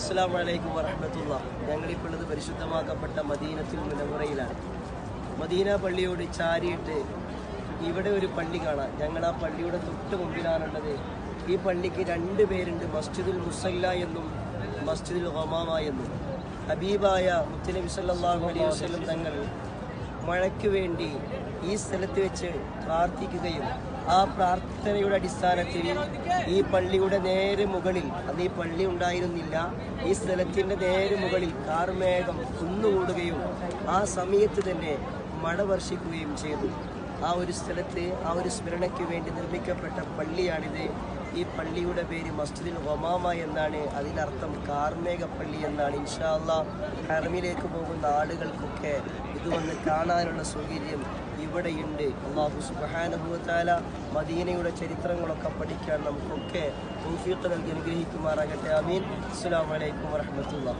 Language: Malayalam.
അസ്സാം വലൈക്കും വരഹമത്തുള്ള ഞങ്ങളിപ്പോൾ ഉള്ളത് പരിശുദ്ധമാക്കപ്പെട്ട മദീനത്തിൽ നിലമുറയിലാണ് മദീന പള്ളിയോട് ചാരിയിട്ട് ഇവിടെ ഒരു പള്ളി കാണാം. ഞങ്ങൾ ആ പള്ളിയുടെ തൊട്ട് മുമ്പിലാണുള്ളത്. ഈ പള്ളിക്ക് രണ്ട് പേരുണ്ട്. മസ്ജിദുൽ മുസല്ല എന്നും മസ്ജിദുൽ ഹൊമാമ എന്നും. ഹബീബായ മുത്തനബി സല്ലാഹു അലൈഹി വസ്ലം തങ്ങൾ മഴയ്ക്ക് വേണ്ടി ഈ സ്ഥലത്ത് വെച്ച് പ്രാർത്ഥിക്കുകയും ആ പ്രാർത്ഥനയുടെ അടിസ്ഥാനത്തിൽ ഈ പള്ളിയുടെ നേരെ മുകളിൽ അത് ഈ പള്ളി ഉണ്ടായിരുന്നില്ല ഈ സ്ഥലത്തിന്റെ നേരെ മുകളിൽ കാർമേഘം കുന്നുകൂടുകയും ആ സമയത്ത് തന്നെ മഴ വർഷിക്കുകയും ചെയ്തു. ആ ഒരു സ്ഥലത്ത് ആ ഒരു സ്മരണയ്ക്ക് വേണ്ടി നിർമ്മിക്കപ്പെട്ട പള്ളിയാണിത്. ഈ പള്ളിയുടെ പേര് മസ്ജിദിൽ ഒമാമ എന്നാണ്. അതിനർത്ഥം കാർമേക പള്ളി എന്നാണ്. ഇൻഷാല്ല ഹർമിലേക്ക് പോകുന്ന ആളുകൾക്കൊക്കെ ഇത് വന്ന് കാണാനുള്ള സൗകര്യം ഇവിടെയുണ്ട്. അള്ളാഹു സുബാനുഭവത്താല മദീനയുടെ ചരിത്രങ്ങളൊക്കെ പഠിക്കാൻ നമുക്കൊക്കെ തൗഫീഖ് നൽകി അനുഗ്രഹിക്കുമാറാകട്ടെ. അമീൻ അസ്സാം വലൈക്കും വാഹമത്തുള്ള